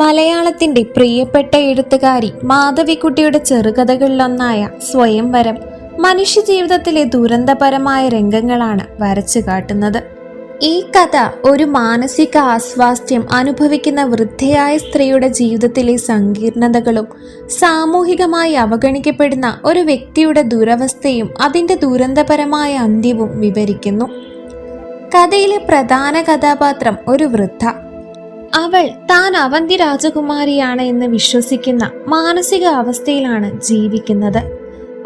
മലയാളത്തിന്റെ പ്രിയപ്പെട്ട എഴുത്തുകാരി മാധവിക്കുട്ടിയുടെ ചെറുകഥകളിലൊന്നായ സ്വയംവരം മനുഷ്യ ജീവിതത്തിലെ ദുരന്തപരമായ രംഗങ്ങളാണ് വരച്ചു കാട്ടുന്നത്. ഈ കഥ ഒരു മാനസിക ആസ്വാസ്ഥ്യം അനുഭവിക്കുന്ന വൃദ്ധയായ സ്ത്രീയുടെ ജീവിതത്തിലെ സങ്കീർണതകളും സാമൂഹികമായി അവഗണിക്കപ്പെടുന്ന ഒരു വ്യക്തിയുടെ ദുരവസ്ഥയും അതിന്റെ ദുരന്തപരമായ അന്ത്യവും വിവരിക്കുന്നു. കഥയിലെ പ്രധാന കഥാപാത്രം ഒരു വൃദ്ധ. അവൾ താൻ അവന്തി രാജകുമാരിയാണ് എന്ന് വിശ്വസിക്കുന്ന മാനസിക അവസ്ഥയിലാണ് ജീവിക്കുന്നത്.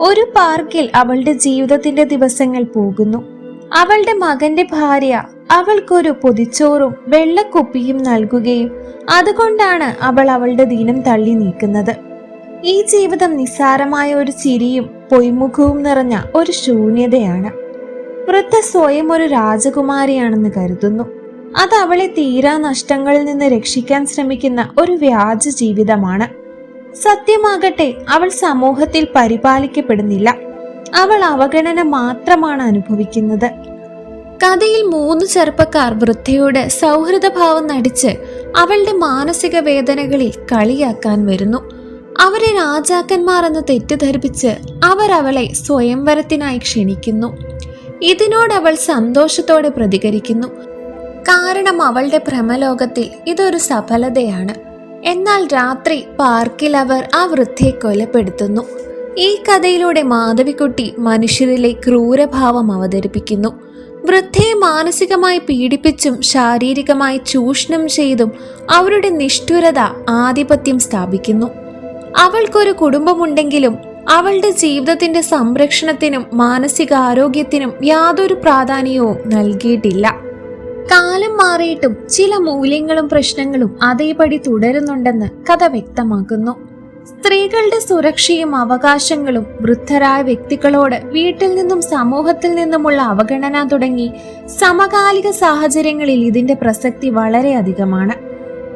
ഒരു പാർക്കിൽ അവളുടെ ജീവിതത്തിന്റെ ദിവസങ്ങൾ പോകുന്നു. അവളുടെ മകന്റെ ഭാര്യ അവൾക്കൊരു പൊതിച്ചോറും വെള്ളക്കുപ്പിയും നൽകുകയും അതുകൊണ്ടാണ് അവൾ അവളുടെ ദിനം തള്ളി നീക്കുന്നത്. ഈ ജീവിതം നിസ്സാരമായ ഒരു ചിരിയും പൊയ്മുഖവും നിറഞ്ഞ ഒരു ശൂന്യതയാണ്. വൃദ്ധ സ്വയം ഒരു രാജകുമാരിയാണെന്ന് കരുതുന്നു. അത് അവളെ തീരാ നഷ്ടങ്ങളിൽ നിന്ന് രക്ഷിക്കാൻ ശ്രമിക്കുന്ന ഒരു വ്യാജ ജീവിതമാണ്. സത്യമാകട്ടെ അവൾ സമൂഹത്തിൽ പരിപാലിക്കപ്പെടുന്നില്ല. അവൾ അവഗണന മാത്രമാണ് അനുഭവിക്കുന്നത്. കഥയിൽ മൂന്ന് ചെറുപ്പക്കാർ വൃദ്ധയോട് സൗഹൃദഭാവം നടിച്ച് അവളുടെ മാനസിക വേദനകളിൽ കളിയാക്കാൻ വരുന്നു. അവരെ രാജാക്കന്മാർ എന്ന് തെറ്റിദ്ധരിപ്പിച്ച് അവർ അവളെ സ്വയംവരത്തിനായി ക്ഷണിക്കുന്നു. ഇതിനോട് അവൾ സന്തോഷത്തോടെ പ്രതികരിക്കുന്നു. കാരണം അവളുടെ ഭ്രമലോകത്തിൽ ഇതൊരു സഫലതയാണ്. എന്നാൽ രാത്രി പാർക്കിൽ അവർ ആ വൃദ്ധയെ കൊലപ്പെടുത്തുന്നു. ഈ കഥയിലൂടെ മാധവിക്കുട്ടി മനുഷ്യരിലെ ക്രൂരഭാവം അവതരിപ്പിക്കുന്നു. വൃദ്ധയെ മാനസികമായി പീഡിപ്പിച്ചും ശാരീരികമായി ചൂഷണം ചെയ്തും അവരുടെ നിഷ്ഠുരത ആധിപത്യം സ്ഥാപിക്കുന്നു. അവൾക്കൊരു കുടുംബമുണ്ടെങ്കിലും അവളുടെ ജീവിതത്തിന്റെ സംരക്ഷണത്തിനും മാനസികാരോഗ്യത്തിനും യാതൊരു പ്രാധാന്യവും നൽകിയിട്ടില്ല. കാലം മാറിയിട്ടും ചില മൂല്യങ്ങളും പ്രശ്നങ്ങളും അതേപടി തുടരുന്നുണ്ടെന്ന് കഥ വ്യക്തമാക്കുന്നു. സ്ത്രീകളുടെ സുരക്ഷയും അവകാശങ്ങളും വൃദ്ധരായ വ്യക്തികളോട് വീട്ടിൽ നിന്നും സമൂഹത്തിൽ നിന്നുമുള്ള അവഗണന തുടങ്ങി സമകാലിക സാഹചര്യങ്ങളിൽ ഇതിന്റെ പ്രസക്തി വളരെയധികമാണ്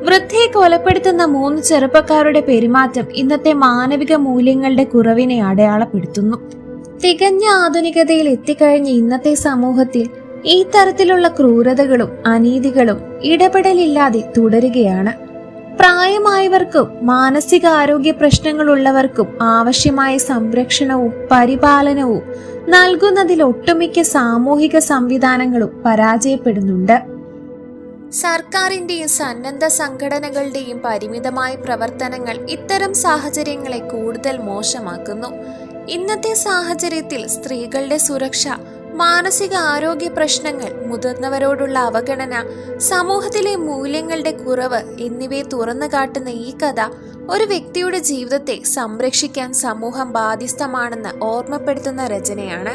വൃദ്ധയെ കൊലപ്പെടുത്തുന്ന മൂന്ന് ചെറുപ്പക്കാരുടെ പെരുമാറ്റം ഇന്നത്തെ മാനവിക മൂല്യങ്ങളുടെ കുറവിനെ അടയാളപ്പെടുത്തുന്നു. തികഞ്ഞ ആധുനികതയിൽ എത്തിക്കഴിഞ്ഞ ഇന്നത്തെ സമൂഹത്തിൽ ഈ തരത്തിലുള്ള ക്രൂരതകളും അനീതികളും ഇടപെടലില്ലാതെ തുടരുകയാണ്. പ്രായമായവർക്കും മാനസികാരോഗ്യ പ്രശ്നങ്ങളുള്ളവർക്കും ആവശ്യമായ സംരക്ഷണവും പരിപാലനവും നൽകുന്നതിൽ ഒട്ടുമിക്ക സാമൂഹിക സംവിധാനങ്ങളും പരാജയപ്പെടുന്നുണ്ട്. സർക്കാരിന്റെയും സന്നദ്ധ സംഘടനകളുടെയും പരിമിതമായ പ്രവർത്തനങ്ങൾ ഇത്തരം സാഹചര്യങ്ങളെ കൂടുതൽ മോശമാക്കുന്നു. ഇന്നത്തെ സാഹചര്യത്തിൽ സ്ത്രീകളുടെ സുരക്ഷ മാനസിക ആരോഗ്യ പ്രശ്നങ്ങൾ മുതിർന്നവരോടുള്ള അവഗണന സമൂഹത്തിലെ മൂല്യങ്ങളുടെ കുറവ് എന്നിവയെ തുറന്നു കാട്ടുന്ന ഈ കഥ ഒരു വ്യക്തിയുടെ ജീവിതത്തെ സംരക്ഷിക്കാൻ സമൂഹം ബാധ്യസ്ഥമാണെന്ന് ഓർമ്മപ്പെടുത്തുന്ന രചനയാണ്